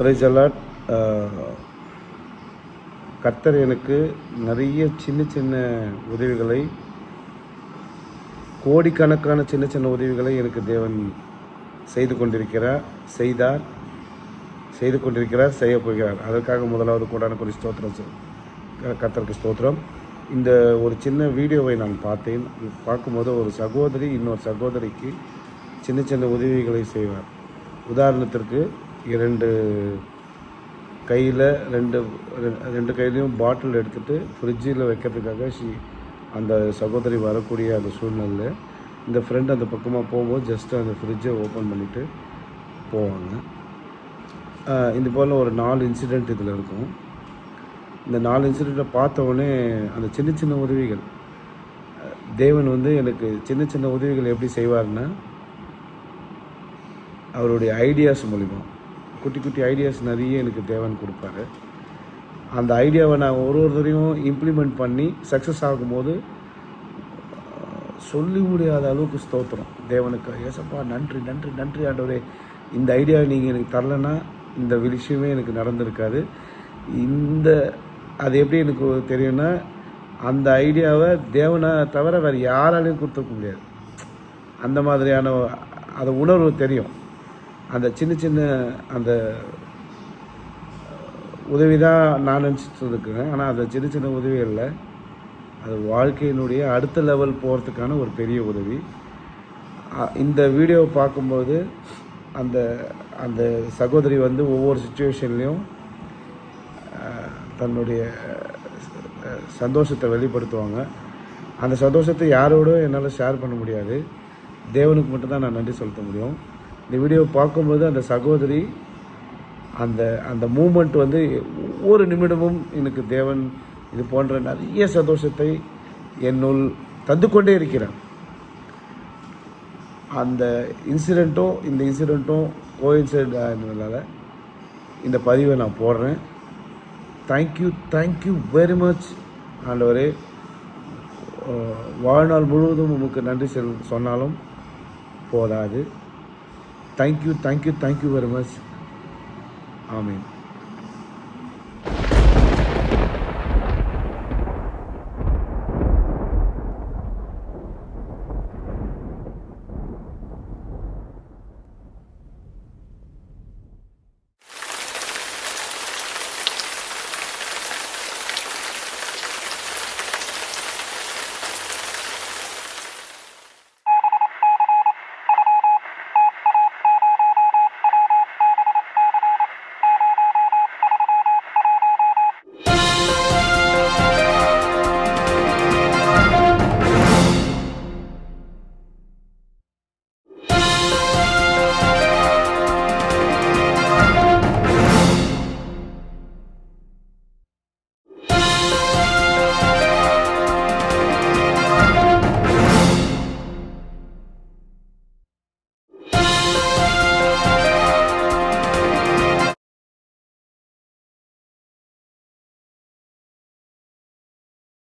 பிரைசலாட் கர்த்தர் எனக்கு நிறைய சின்ன சின்ன உதவிகளை கோடிக்கணக்கான சின்ன சின்ன உதவிகளை எனக்கு தேவன் செய்து கொண்டிருக்கிறார் செய்தார் செய்து கொண்டிருக்கிறார் செய்ய போகிறார். அதற்காக முதலாவது கூடான குறி ஸ்தோத்திரம் சொ- கர்த்தருக்கு ஸ்தோத்திரம். இந்த ஒரு சின்ன வீடியோவை நான் பார்த்தேன். பார்க்கும்போது ஒரு சகோதரி இன்னொரு சகோதரிக்கு சின்ன சின்ன உதவிகளை செய்வார். உதாரணத்திற்கு இரண்டு கையில் ரெண்டு ரெண்டு கையிலையும் பாட்டில் எடுத்துகிட்டு ஃப்ரிட்ஜில் வைக்கிறதுக்காக ஷி அந்த சகோதரி வரக்கூடிய அந்த சூழ்நிலையில் இந்த ஃப்ரெண்ட் அந்த பக்கமாக போகும்போது ஜஸ்ட்டு அந்த ஃப்ரிட்ஜை ஓப்பன் பண்ணிவிட்டு போவாங்க. இது போல் ஒரு நாலு இன்சிடெண்ட் இதில் இருக்கும். இந்த நாலு இன்சிடெண்ட்டை பார்த்தவொடனே அந்த சின்ன சின்ன உதவிகள் தேவன் வந்து எனக்கு சின்ன சின்ன உதவிகள் எப்படி செய்வார்னா அவருடைய ஐடியாஸ் மூலிமா குட்டி குட்டி ஐடியாஸ் நிறைய எனக்கு தேவன் கொடுப்பாரு. அந்த ஐடியாவை நான் ஒரு ஒருத்தரையும் இம்ப்ளிமெண்ட் பண்ணி சக்ஸஸ் ஆகும்போது சொல்லி முடியாத அளவுக்கு ஸ்தோத்திரம். தேவனுக்கு ஏசப்பா நன்றி நன்றி நன்றி ஆண்டவரே. இந்த ஐடியாவை நீங்கள் எனக்கு தரலைன்னா இந்த விஷயமே எனக்கு நடந்திருக்காது. இந்த அது எப்படி எனக்கு தெரியும்னா அந்த ஐடியாவை தேவனை தவிர வேறு யாராலையும் கொடுத்துக்க முடியாது. அந்த மாதிரியான அதை உணர்வு தெரியும். அந்த சின்ன சின்ன அந்த உதவி தான் நான் நினச்சிட்டு இருக்கிறேன் ஆனால் அந்த சின்ன சின்ன உதவிகளில் அது வாழ்க்கையினுடைய அடுத்த லெவல் போகிறதுக்கான ஒரு பெரிய உதவி. இந்த வீடியோவை பார்க்கும்போது அந்த அந்த சகோதரி வந்து ஒவ்வொரு சுச்சுவேஷன்லேயும் தன்னுடைய சந்தோஷத்தை வெளிப்படுத்துவாங்க. அந்த சந்தோஷத்தை யாரோட என்னால் ஷேர் பண்ண முடியாது. தேவனுக்கு மட்டும்தான் நான் நன்றி செலுத்த முடியும். இந்த வீடியோவை பார்க்கும்போது அந்த சகோதரி அந்த அந்த மூமெண்ட் வந்து ஒவ்வொரு நிமிடமும் எனக்கு தேவன் இது போன்ற நிறைய சந்தோஷத்தை என்னுள் தந்து கொண்டே இருக்கிறேன் அந்த இன்சிடெண்ட்டும் இந்த இன்சிடெண்ட்டும் கோயின்சைட் ஆனதுனால இந்த பதிவை நான் போடுறேன். தேங்க்யூ தேங்க்யூ வெரி மச் ஆண்டவரே. வாழ்நாள் முழுவதும் உமக்கு நன்றி செல் சொன்னாலும் போதாது. Thank you, thank you, thank you very much. Amen.